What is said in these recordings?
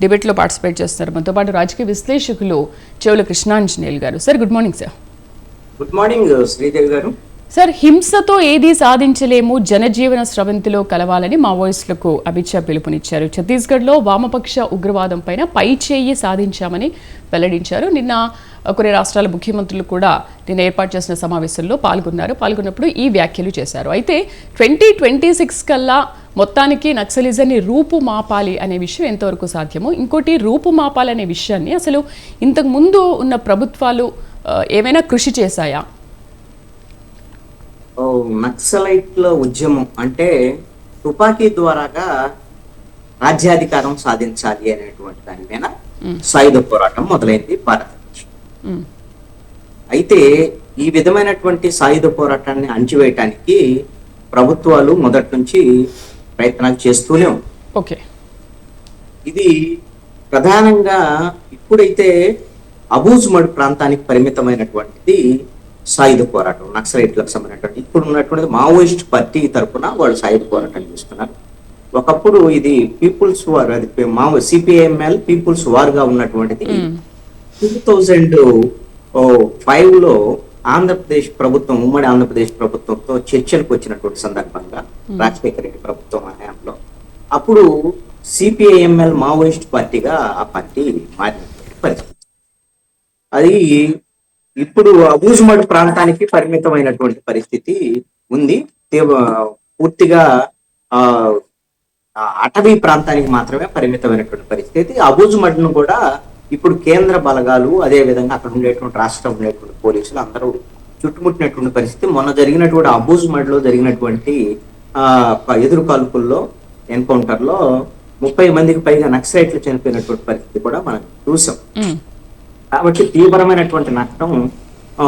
డిబేట్లో పార్టిసిపేట్ చేస్తున్నారు మనతో పాటు రాజకీయ విశ్లేషకులు చెవుల కృష్ణాంజనేయులు గారు. Sir good morning sir. Good morning Sridevi గారు. సార్ హింసతో ఏదీ సాధించలేము జనజీవన స్రవంతిలో కలవాలని మావోయిస్టులకు అమిత్ షా పిలుపునిచ్చారు. ఛత్తీస్గఢ్లో వామపక్ష ఉగ్రవాదం పైన పై చేయి సాధించామని వెల్లడించారు. నిన్న కొన్ని రాష్ట్రాల ముఖ్యమంత్రులు కూడా నిన్న ఏర్పాటు చేసిన సమావేశంలో పాల్గొన్నారు. పాల్గొన్నప్పుడు ఈ వ్యాఖ్యలు చేశారు. అయితే ట్వంటీ ట్వంటీ సిక్స్ కల్లా మొత్తానికి నక్సలిజాన్ని రూపుమాపాలి అనే విషయం ఎంతవరకు సాధ్యమో ఇంకోటి రూపుమాపాలి అనే విషయాన్ని అసలు ఇంతకు ముందు ఉన్న ప్రభుత్వాలు ఏమైనా కృషి చేశాయా? నక్సలైట్ల ఉద్యమం అంటే తుపాకీ ద్వారాగా రాజ్యాధికారం సాధించాలి అనేటువంటి దాని మీద సాయుధ పోరాటం మొదలైంది భారతదేశం. అయితే ఈ విధమైనటువంటి సాయుధ పోరాటాన్ని అణచివేయటానికి ప్రభుత్వాలు మొదటి నుంచి ప్రయత్నాలు చేస్తూనే ఉన్నాయి. ఓకే. ఇది ప్రధానంగా ఇప్పుడైతే అబూజ్మడ్ ప్రాంతానికి పరిమితమైనటువంటిది సాయుధ పోరాటం నక్సలైట్లకు సంబంధించినటువంటి ఇప్పుడు ఉన్నటువంటిది మావోయిస్ట్ పార్టీ తరఫున వాళ్ళు సాయుధ పోరాటం చేస్తున్నారు. ఒకప్పుడు ఇది పీపుల్స్ వార్ అది మావో సిపిఐఎంఎల్ పీపుల్స్ వార్గా ఉన్నటువంటిది టూ థౌజండ్ ఫైవ్లో ఆంధ్రప్రదేశ్ ప్రభుత్వం ఉమ్మడి ఆంధ్రప్రదేశ్ ప్రభుత్వంతో చర్చలకు వచ్చినటువంటి సందర్భంగా రాజశేఖర రెడ్డి ప్రభుత్వం హయాంలో అప్పుడు సిపిఐఎంఎల్ మావోయిస్ట్ పార్టీగా ఆ పార్టీ మారినటువంటి పరిస్థితి. అది ఇప్పుడు అబూజ్మడ్ ప్రాంతానికి పరిమితమైనటువంటి పరిస్థితి ఉంది. పూర్తిగా ఆ అటవీ ప్రాంతానికి మాత్రమే పరిమితమైనటువంటి పరిస్థితి. అబూజ్మడ్ను కూడా ఇప్పుడు కేంద్ర బలగాలు అదే విధంగా అక్కడ ఉండేటువంటి రాష్ట్రం ఉండేటువంటి పోలీసులు అందరూ చుట్టుముట్టినటువంటి పరిస్థితి. మొన్న జరిగినటువంటి అబూజ్మడ్లో జరిగినటువంటి ఆ ఎదురు కాల్పుల్లో ఎన్కౌంటర్లో ముప్పై మందికి పైగా నక్సలైట్లు చనిపోయినటువంటి పరిస్థితి కూడా మనం చూసాం. కాబట్టి తీవ్రమైనటువంటి నష్టం ఆ,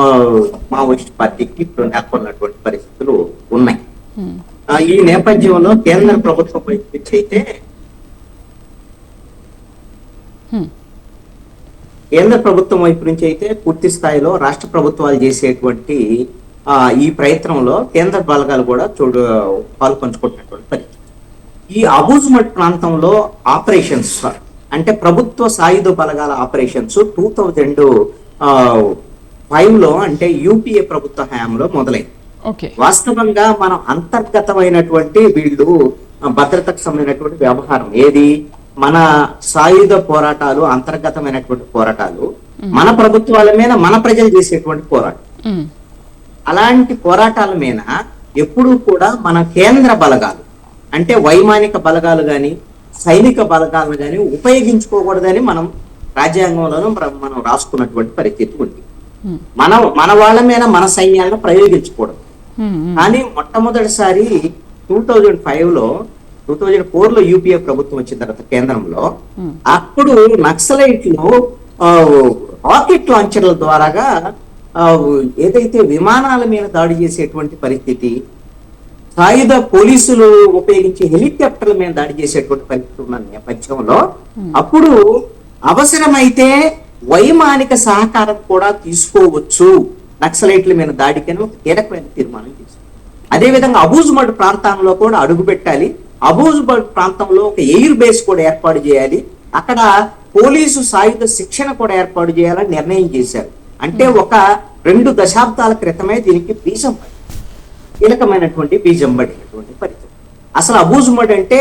మావోయిస్ట్ పార్టీకి ఇప్పుడు నెలకొన్నటువంటి పరిస్థితులు ఉన్నాయి. ఈ నేపథ్యంలో కేంద్ర ప్రభుత్వం వైపు నుంచి అయితే. కేంద్ర ప్రభుత్వం వైపు నుంచి అయితే పూర్తి స్థాయిలో రాష్ట్ర ప్రభుత్వాలు చేసేటువంటి ఆ, ఈ ప్రయత్నంలో కేంద్ర బలగాలు కూడా చూడు పాలు పంచుకుంటున్నటువంటి పరిస్థితి. ఈ అబూజ్మట్ ప్రాంతంలో ఆపరేషన్స్ అంటే ప్రభుత్వ సాయుధ బలగాల ఆపరేషన్స్ టూ థౌజండ్ ఫైవ్లో అంటే యూపీఏ ప్రభుత్వ హయాంలో మొదలైంది. వాస్తవంగా మనం అంతర్గతమైనటువంటి వీళ్ళు భద్రతకు సంబంధించినటువంటి వ్యవహారం ఏది? మన సాయుధ పోరాటాలు అంతర్గతమైనటువంటి పోరాటాలు మన ప్రభుత్వాల మీద మన ప్రజలు చేసేటువంటి పోరాటం. అలాంటి పోరాటాల మీద ఎప్పుడూ కూడా మన కేంద్ర బలగాలు అంటే వైమానిక బలగాలు గాని సైనిక బలగాలు గాని ఉపయోగించుకోకూడదని మనం రాజ్యాంగంలోనూ మనం రాసుకున్నటువంటి పరిస్థితి ఉంది. మన మన వాళ్ళ మీద మన సైన్యాలను ప్రయోగించకూడదు. కానీ మొట్టమొదటిసారి టూ థౌజండ్ ఫైవ్లో టూ థౌజండ్ ఫోర్లో యూపీఏ ప్రభుత్వం వచ్చిన తర్వాత కేంద్రంలో. అప్పుడు నక్సలైట్లు రాకెట్ లాంచర్ల ద్వారాగా ఏదైతే విమానాల మీద దాడి చేసేటువంటి పరిస్థితి సాయుధ పోలీసులు ఉపయోగించే హెలికాప్టర్ల మీద దాడి చేసేటువంటి పరిస్థితి ఉన్న నేపథ్యంలో అప్పుడు అవసరమైతే వైమానిక సహకారం కూడా తీసుకోవచ్చు. నక్సలైట్ల మీద దాడికని ఒక కీలకమైన తీర్మానం చేశారు. అదేవిధంగా అబూజ్మడ్ ప్రాంతంలో కూడా అడుగు పెట్టాలి. అబూజ్మడ్ ప్రాంతంలో ఒక ఎయిర్ బేస్ కూడా ఏర్పాటు చేయాలి. అక్కడ పోలీసు సాయుధ శిక్షణ కూడా ఏర్పాటు చేయాలని నిర్ణయం చేశారు. అంటే ఒక రెండు దశాబ్దాల క్రితమే దీనికి బీజం పడింది. కీలకమైనటువంటి బీజం పడినటువంటి పరిస్థితి అసలు అబూజ్మడ్ అంటే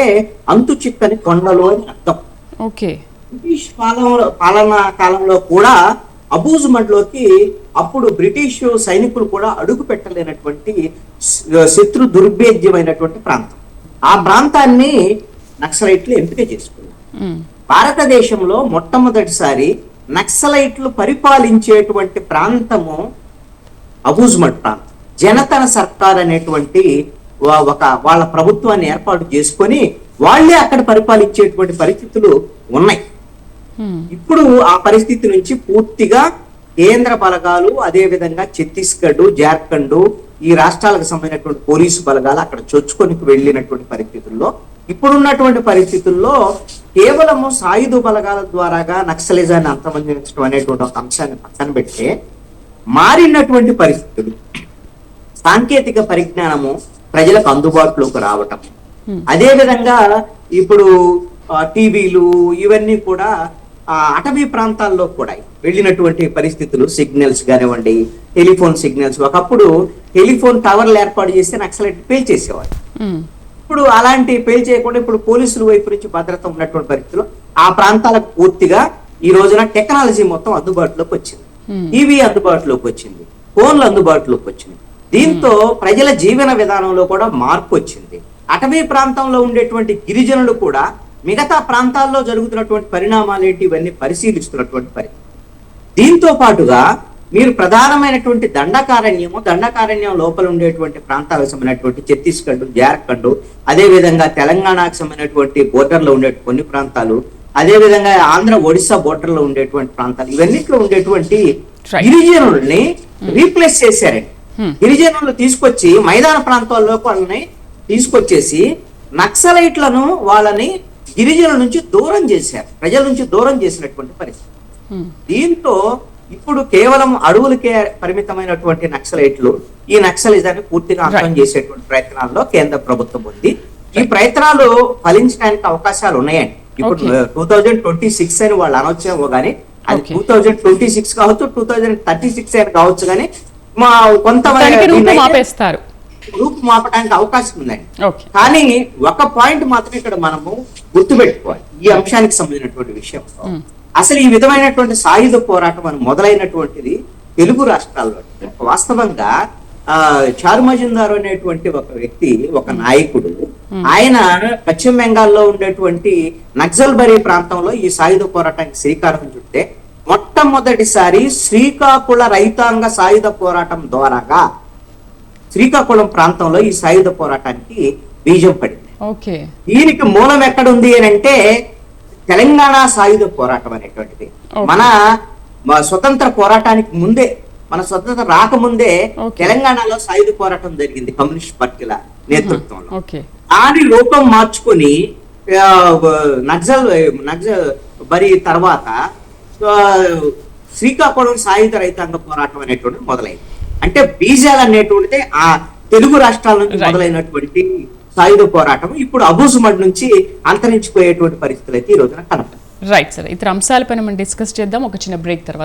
అంతు చిక్కని కొండలు అని అర్థం. ఓకే. బ్రిటిష్ పాలన పాలనా కాలంలో కూడా అబూజ్మడ్లోకి అప్పుడు బ్రిటిష్ సైనికులు కూడా అడుగు పెట్టలేనటువంటి శత్రు దుర్భేద్యమైనటువంటి ప్రాంతం. ఆ ప్రాంతాన్ని నక్సలైట్లు ఎంపిక చేసుకున్నారు. భారతదేశంలో మొట్టమొదటిసారి నక్సలైట్లు పరిపాలించేటువంటి ప్రాంతము అబూజ్మడ్ ప్రాంతం. జనతన సర్కార్ అనేటువంటి ఒక వాళ్ళ ప్రభుత్వాన్ని ఏర్పాటు చేసుకొని వాళ్ళే అక్కడ పరిపాలించేటువంటి పరిస్థితులు ఉన్నాయి. ఇప్పుడు ఆ పరిస్థితి నుంచి పూర్తిగా కేంద్ర బలగాలు అదే విధంగా ఛత్తీస్గఢ్ జార్ఖండ్ ఈ రాష్ట్రాలకు సంబంధించినటువంటి పోలీసు బలగాలు అక్కడ చొచ్చుకొని వెళ్ళినటువంటి పరిస్థితుల్లో ఇప్పుడున్నటువంటి పరిస్థితుల్లో కేవలము సాయుధ బలగాల ద్వారాగా నక్సలిజాన్ని అంతమందించడం అనేటువంటి ఒక అంశాన్ని పక్కన పెడితే మారినటువంటి పరిస్థితులు సాంకేతిక పరిజ్ఞానము ప్రజలకు అందుబాటులోకి రావటం. అదే విధంగా ఇప్పుడు టీవీలు ఇవన్నీ కూడా ఆ, అటవీ ప్రాంతాల్లో కూడా వెళ్ళినటువంటి పరిస్థితులు సిగ్నల్స్ కానివ్వండి టెలిఫోన్ సిగ్నల్స్ ఒకప్పుడు టెలిఫోన్ టవర్లు ఏర్పాటు చేస్తే నక్సలైట్ పేల్చేసేవారు ఇప్పుడు అలాంటి పేల్ చేయకుండా ఇప్పుడు పోలీసుల వైపు నుంచి భద్రత ఉన్నటువంటి పరిస్థితుల్లో ఆ ప్రాంతాలకు పూర్తిగా ఈ రోజున టెక్నాలజీ మొత్తం అందుబాటులోకి వచ్చింది. టీవీ అందుబాటులోకి వచ్చింది. ఫోన్లు అందుబాటులోకి వచ్చింది. దీంతో ప్రజల జీవన విధానంలో కూడా మార్పు వచ్చింది అటవీ ప్రాంతంలో ఉండేటువంటి గిరిజనులు కూడా మిగతా ప్రాంతాల్లో జరుగుతున్నటువంటి పరిణామాలు ఏంటి ఇవన్నీ పరిశీలిస్తున్నటువంటి పరిస్థితి దీంతో పాటుగా మీరు ప్రధానమైనటువంటి దండకారణ్యము దండకారణ్యం లోపల ఉండేటువంటి ప్రాంతాలకు సంబంధించినటువంటి ఛత్తీస్గఢ్ జార్ఖండ్ అదే విధంగా తెలంగాణకు సంబంధించినటువంటి border లో ఉండే కొన్ని ప్రాంతాలు అదే విధంగా ఆంధ్ర ఒడిశా border లో ఉండేటువంటి ప్రాంతాలు ఇవన్నిట్లో ఉండేటువంటి. గిరిజనుల్ని రీప్లేస్ చేశారండి. గిరిజనులు తీసుకొచ్చి మైదాన ప్రాంతాల్లో వాళ్ళని తీసుకొచ్చేసి నక్సలైట్లను వాళ్ళని గిరిజనుల నుంచి దూరం చేశారు. ప్రజల నుంచి దూరం చేసినటువంటి పరిస్థితి. దీంతో ఇప్పుడు కేవలం అడవులకే పరిమితమైనటువంటి నక్సలైట్లు ఈ నక్సలిజాన్ని పూర్తిగా అంతం చేసేటువంటి ప్రయత్నాల్లో కేంద్ర ప్రభుత్వం ఉంది. ఈ ప్రయత్నాలు ఫలించడానికి అవకాశాలు ఉన్నాయండి. ఇప్పుడు. టూ థౌజండ్ ట్వంటీ సిక్స్ అని వాళ్ళు అనొచ్చేమో కానీ అది. టూ థౌజండ్ ట్వంటీ సిక్స్ కావచ్చు టూ థౌజండ్ థర్టీ సిక్స్ అని కావచ్చు కానీ మా దానికి రూపం కొంత ఆపేస్తారు రూపు మాపడానికి అవకాశం ఉందండి. కానీ ఒక పాయింట్ మాత్రం ఇక్కడ మనము గుర్తుపెట్టుకోవాలి. ఈ అంశానికి సంబంధించినటువంటి విషయం. అసలు ఈ విధమైనటువంటి సాయుధ పోరాటం అని మొదలైనటువంటిది తెలుగు రాష్ట్రాల్లో వాస్తవంగా ఆ చారు మజుందార్ అనేటువంటి ఒక వ్యక్తి ఒక నాయకుడు ఆయన పశ్చిమ బెంగాల్లో ఉండేటువంటి నక్సల్బరీ ప్రాంతంలో ఈ సాయుధ పోరాటానికి శ్రీకారం మొట్టమొదటిసారి శ్రీకాకుళ రైతాంగ సాయుధ పోరాటం ద్వారాగా శ్రీకాకుళం ప్రాంతంలో ఈ సాయుధ పోరాటానికి బీజం పడింది. ఓకే. దీనికి మూలం ఎక్కడ ఉంది అని అంటే తెలంగాణ సాయుధ పోరాటం అనేటువంటిది. మన స్వతంత్ర పోరాటానికి ముందే మన స్వతంత్ర రాకముందే. తెలంగాణలో సాయుధ పోరాటం జరిగింది కమ్యూనిస్ట్ పార్టీల నేతృత్వంలో. దాని రూపం మార్చుకొని నక్సల్ నక్సల్ బరి తర్వాత శ్రీకాకుళం సాయుధ రైతాంగ పోరాటం అనేటువంటిది మొదలైంది. అంటే బీజాలు అనేటువంటిది ఆ తెలుగు రాష్ట్రాల నుంచి. మొదలైనటువంటి సాయుధ పోరాటం. ఇప్పుడు అబూసుమడ్ నుంచి అంతరించిపోయేటువంటి పరిస్థితులు అయితే ఈ రోజున కనపడతాయి. రైట్ సార్ ఇతర అంశాలపైన మనం డిస్కస్ చేద్దాం. ఒక చిన్న బ్రేక్ తర్వాత